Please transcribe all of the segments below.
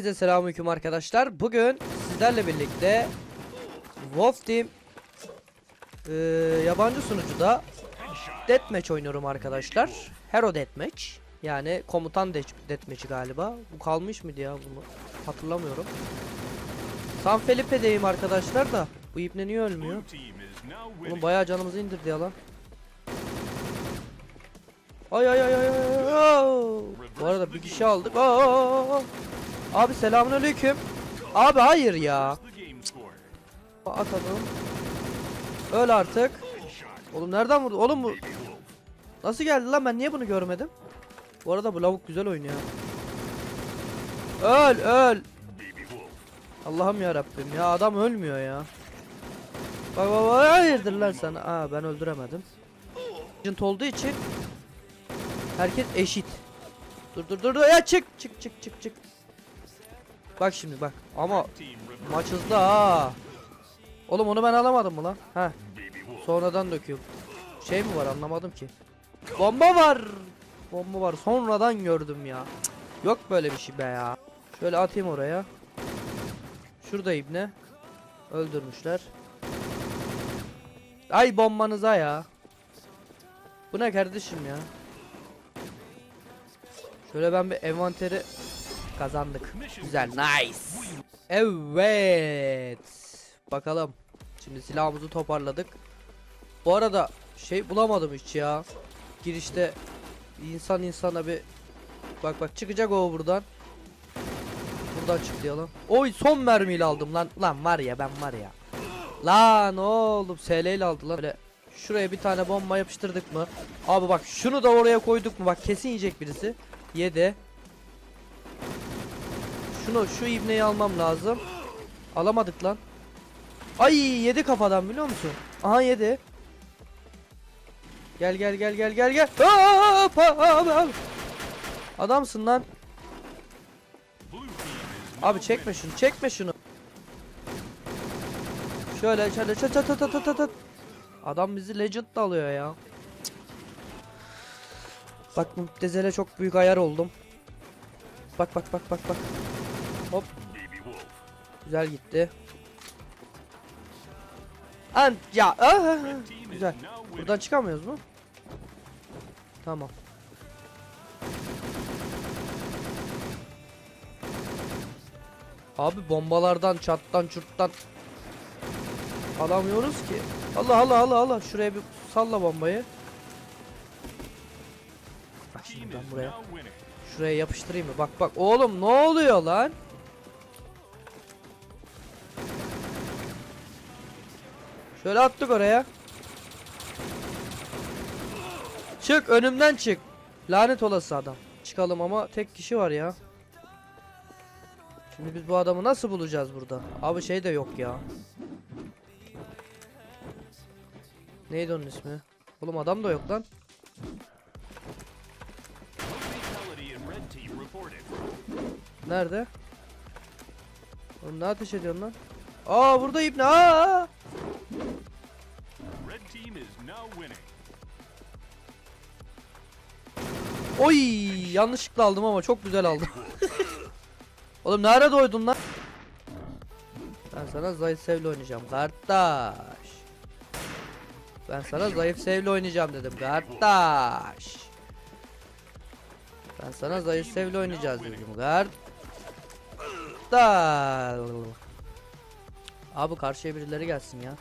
Size selamünaleyküm arkadaşlar. Bugün sizlerle birlikte Wolf Team eee, yabancı sunucuda Deathmatch oynuyorum arkadaşlar. Hero Deathmatch. Yani komutan de- Deathmatch'i galiba. Bu kalmış mıydı ya bunu? Hatırlamıyorum. San Felipe'deyim arkadaşlar da. Bu ipne niye ölmüyor? Oğlum bayağı canımızı indirdi ya lan. Ay ay ay ay. ay. Bu arada bir kişi aldık. Aa! Abi selamünaleyküm. Abi hayır ya. Atalım. Öl artık. Oğlum nereden vurdu? Oğlum bu Nasıl geldi lan ben niye bunu görmedim? Bu arada bu lavuk güzel oynuyor. Öl öl. Allah'ım ya Rabbim ya adam ölmüyor ya. Bak bak bak hayırdır lan sana. Aa ben öldüremedim. Agent olduğu için herkes eşit. Dur dur dur ya çık çık çık çık çık. Bak şimdi bak ama maç hızlı ha. Oğlum onu ben alamadım mı lan? Ha. Sonradan döküyorum. Şey mi var anlamadım ki. Bomba var. Bomba var. Sonradan gördüm ya. Yok böyle bir şey be ya. Şöyle atayım oraya. Şurada ibne. Öldürmüşler. Ay bombanıza ya. Bu ne kardeşim ya? Şöyle ben bir envanteri kazandık. Güzel, nice. Evet. Bakalım. Şimdi silahımızı toparladık. Bu arada şey bulamadım hiç ya. Girişte insan insana bir bak bak çıkacak o buradan. Buradan çıktı ya lan. Oy son mermiyle aldım lan. Lan var ya ben var ya. Lan oğlum SL ile aldı lan. Böyle şuraya bir tane bomba yapıştırdık mı? Abi bak şunu da oraya koyduk mu? Bak kesin yiyecek birisi. Yedi. Şunu şu ibneyi almam lazım. Alamadık lan. Ay yedi kafadan biliyor musun? Aha yedi. Gel gel gel gel gel gel. Hop, hop. Adamsın lan. Abi çekme şunu, çekme şunu. Şöyle şöyle çat çat çat çat çat. Adam bizi legend alıyor ya. Cık. Bak müptezele çok büyük ayar oldum. Bak bak bak bak bak. Hop. Güzel gitti. An ya ah, güzel. Buradan çıkamıyoruz mu? Tamam. Abi bombalardan, çattan, çurttan alamıyoruz ki. Allah Allah Allah Allah. Şuraya bir salla bombayı. Bak şimdi ben buraya şuraya yapıştırayım mı? Bak bak oğlum ne oluyor lan? Şöyle attık oraya. Çık önümden çık. Lanet olası adam. Çıkalım ama tek kişi var ya. Şimdi biz bu adamı nasıl bulacağız burada? Abi şey de yok ya. Neydi onun ismi? Oğlum adam da yok lan. Nerede? Oğlum ne ateş ediyorsun lan? Aa burada ipne. Aa! Oy yanlışlıkla aldım ama çok güzel aldım. Oğlum nerede doydun lan? Ben sana zayıf sevle oynayacağım kardeş. Ben sana zayıf sevle oynayacağım dedim kardeş. Ben sana zayıf sevle oynayacağız dedim kardeş. Abi karşıya birileri gelsin ya.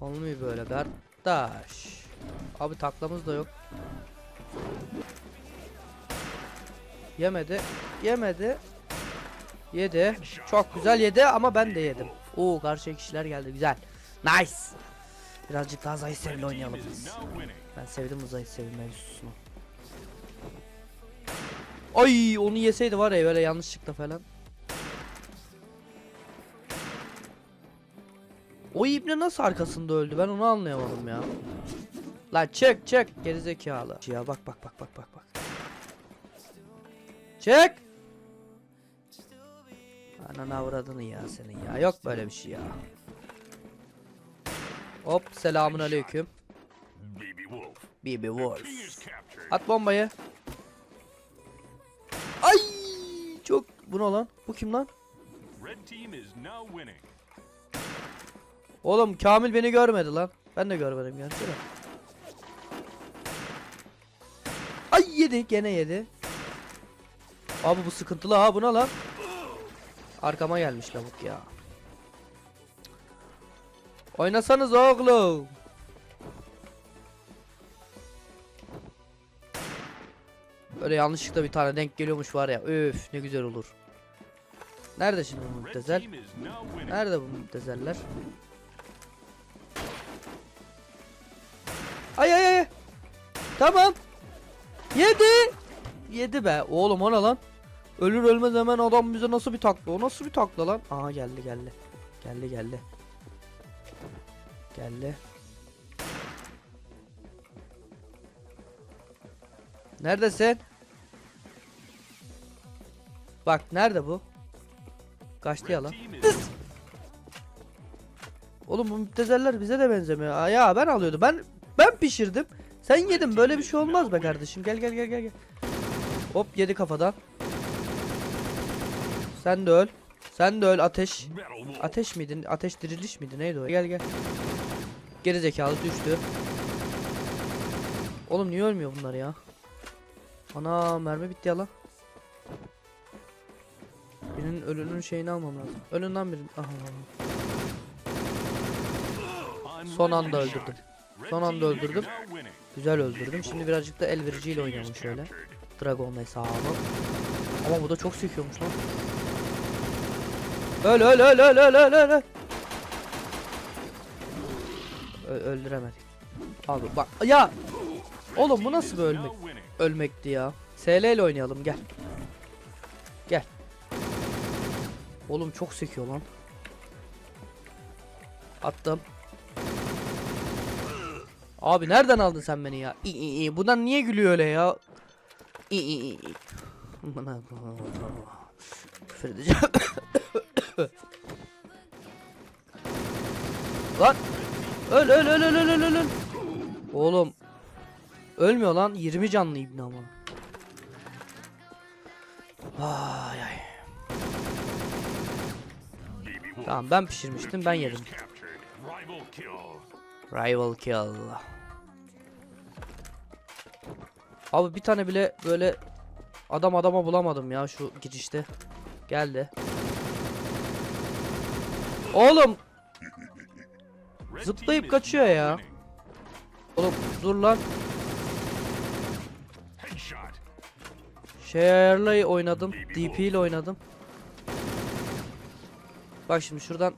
Olmuyor böyle kardeş. Abi taklamız da yok. Yemedi. Yemedi. Yedi. Çok güzel yedi ama ben de yedim. Oo karşıya kişiler geldi. Güzel. Nice. Birazcık daha zayıf sevle oynayalım biz. Ben sevdim bu zayıf sevil mevzusunu. Ay onu yeseydi var ya böyle yanlışlıkla falan. O ibne nasıl arkasında öldü ben onu anlayamadım ya. Lan çık çık gerizekalı. Ya bak bak bak bak bak bak. Çık. Ananı avradını ya senin ya. Yok böyle bir şey ya. Hop selamun aleyküm. BB Wolf. At bombayı. Ay çok Bu ne lan? Bu kim lan? Red team is now winning. Oğlum Kamil beni görmedi lan. Ben de görmedim gerçi de. Ay yedi gene yedi. Abi bu sıkıntılı ha buna lan. Arkama gelmiş lavuk ya. Oynasanız oğlum. Öyle yanlışlıkla bir tane denk geliyormuş var ya. Üf ne güzel olur. Nerede şimdi bu müptezel? Nerede bu müptezeller? Tamam. Yedi. Yedi be. Oğlum o ne lan? Ölür ölmez hemen adam bize nasıl bir takla? O nasıl bir takla lan? Aha geldi geldi. Geldi geldi. Geldi. Neredesin? Bak nerede bu? Kaçtı ya lan. Oğlum bu müptezeller bize de benzemiyor. Ya ben alıyordum. Ben ben pişirdim. Sen yedin. Böyle bir şey olmaz be kardeşim. Gel gel gel gel gel. Hop yedi kafadan. Sen de öl. Sen de öl ateş. Ateş miydin? Ateş diriliş miydi? Neydi o? Gel gel. Geri zekalı düştü. Oğlum niye ölmüyor bunlar ya? Ana mermi bitti ya lan. Birinin ölünün şeyini almam lazım. Ölün lan birinin. Aha. Son anda öldürdüm. Son anda öldürdüm. Güzel öldürdüm. Şimdi birazcık da el vericiyle oynayalım şöyle. Dragon hesabı. Ama bu da çok sekiyormuş lan. Öl öl öl öl öl öl öl. Ö- öldüremedik. Abi bak ya. Oğlum bu nasıl bir ölmek? Ölmekti ya. SL ile oynayalım gel. Gel. Oğlum çok sekiyor lan. Attım. Abi nereden aldın sen beni ya? İyi iyi iyi. Bundan niye gülüyor öyle ya? İyi iyi iyi. Bana küfür edeceğim. lan. Öl öl öl öl öl öl öl. Oğlum. Ölmüyor lan. 20 canlı ibne ama. Ay ay. Tamam ben pişirmiştim ben yedim. Rival kill. Abi bir tane bile böyle adam adama bulamadım ya şu girişte. Geldi. Oğlum Zıplayıp kaçıyor ya. oğlum dur lan. Şey ayarla oynadım. DP ile oynadım. Bak şimdi şuradan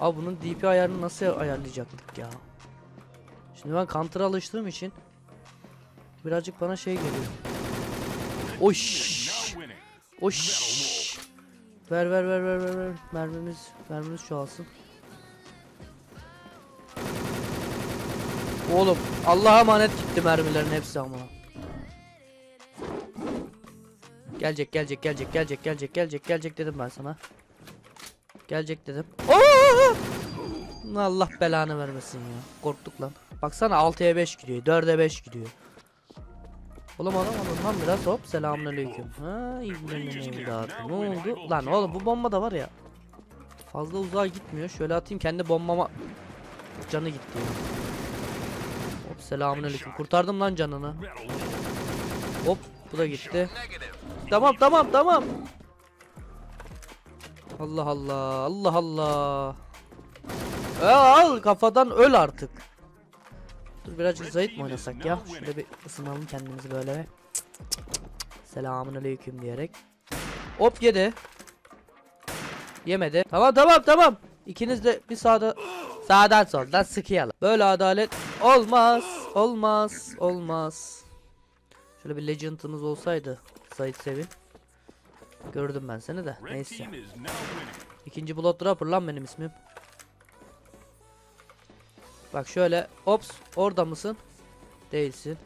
Abi bunun DP ayarını nasıl ayarlayacaktık ya? Şimdi ben counter alıştığım için birazcık bana şey geliyor. Oş. Oş. Ver ver ver ver ver ver. Mermimiz mermimiz çoğalsın. Oğlum Allah'a emanet gitti mermilerin hepsi ama. Gelecek gelecek gelecek gelecek gelecek gelecek gelecek dedim ben sana. Gelecek dedim. Oo! Allah belanı vermesin ya. Korktuk lan. Baksana 6'ya 5 gidiyor. 4'e 5 gidiyor. Oğlum adam lan biraz hop selamünaleyküm. Ha ibnenin evladı. Ne oldu? Lan oğlum bu bomba da var ya. Fazla uzağa gitmiyor. Şöyle atayım kendi bombama canı gitti. Hop selamünaleyküm. Kurtardım lan canını. Hop bu da gitti. Tamam tamam tamam. Allah Allah Allah Allah. E, al kafadan öl artık. Dur birazcık zayıf mı oynasak ya? Şöyle bir ısınalım kendimizi böyle. Selamun aleyküm diyerek. Hop yedi. Yemedi. Tamam tamam tamam. İkiniz de bir sağda sağdan soldan sıkıyalım. Böyle adalet olmaz. Olmaz. Olmaz. Şöyle bir legend'ımız olsaydı Sait Sevin. Gördüm ben seni de. Neyse. İkinci Blood Dropper lan benim ismim. Bak şöyle. Ops. Orada mısın? Değilsin.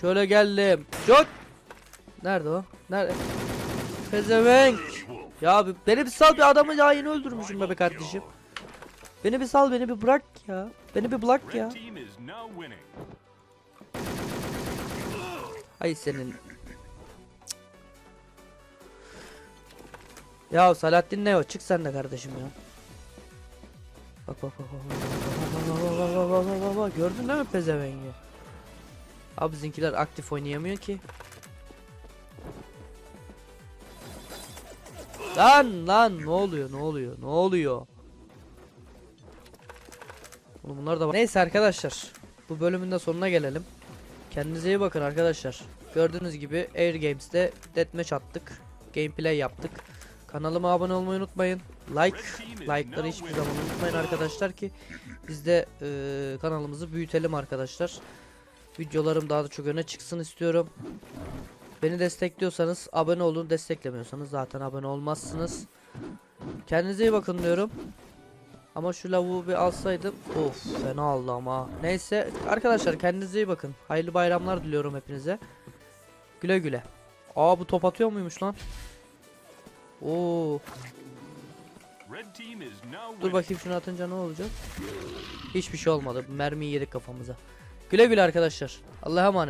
Şöyle geldim. Çok. Nerede o? Nerede? Pezevenk. Ya beni bir sal bir adamı ya yeni öldürmüşüm be, be kardeşim. Beni bir sal beni bir bırak ya. Beni bir bırak ya. Ay senin. Ya Salahattin ne o? Çık sen de kardeşim ya. Bak bak bak bak bak bak bak bak bak bak gördün değil mi pezevengi? Abi bizimkiler aktif oynayamıyor ki. Lan lan ne oluyor ne oluyor ne oluyor? Oğlum bunlar da. Neyse arkadaşlar. Bu bölümün de sonuna gelelim. Kendinize iyi bakın arkadaşlar. Gördüğünüz gibi Air Games'te deathmatch attık. Gameplay yaptık. Kanalıma abone olmayı unutmayın. Like, like'ları hiçbir zaman unutmayın arkadaşlar ki biz de eee, kanalımızı büyütelim arkadaşlar. Videolarım daha da çok öne çıksın istiyorum. Beni destekliyorsanız abone olun, desteklemiyorsanız zaten abone olmazsınız. Kendinize iyi bakın diyorum. Ama şu lavuğu bir alsaydım. Of fena oldu ama. Neyse arkadaşlar kendinize iyi bakın. Hayırlı bayramlar diliyorum hepinize. Güle güle. Aa bu top atıyor muymuş lan? Oo. Dur bakayım şunu atınca ne olacak? Hiçbir şey olmadı. Mermiyi yedik kafamıza. Güle güle arkadaşlar. Allah'a emanet.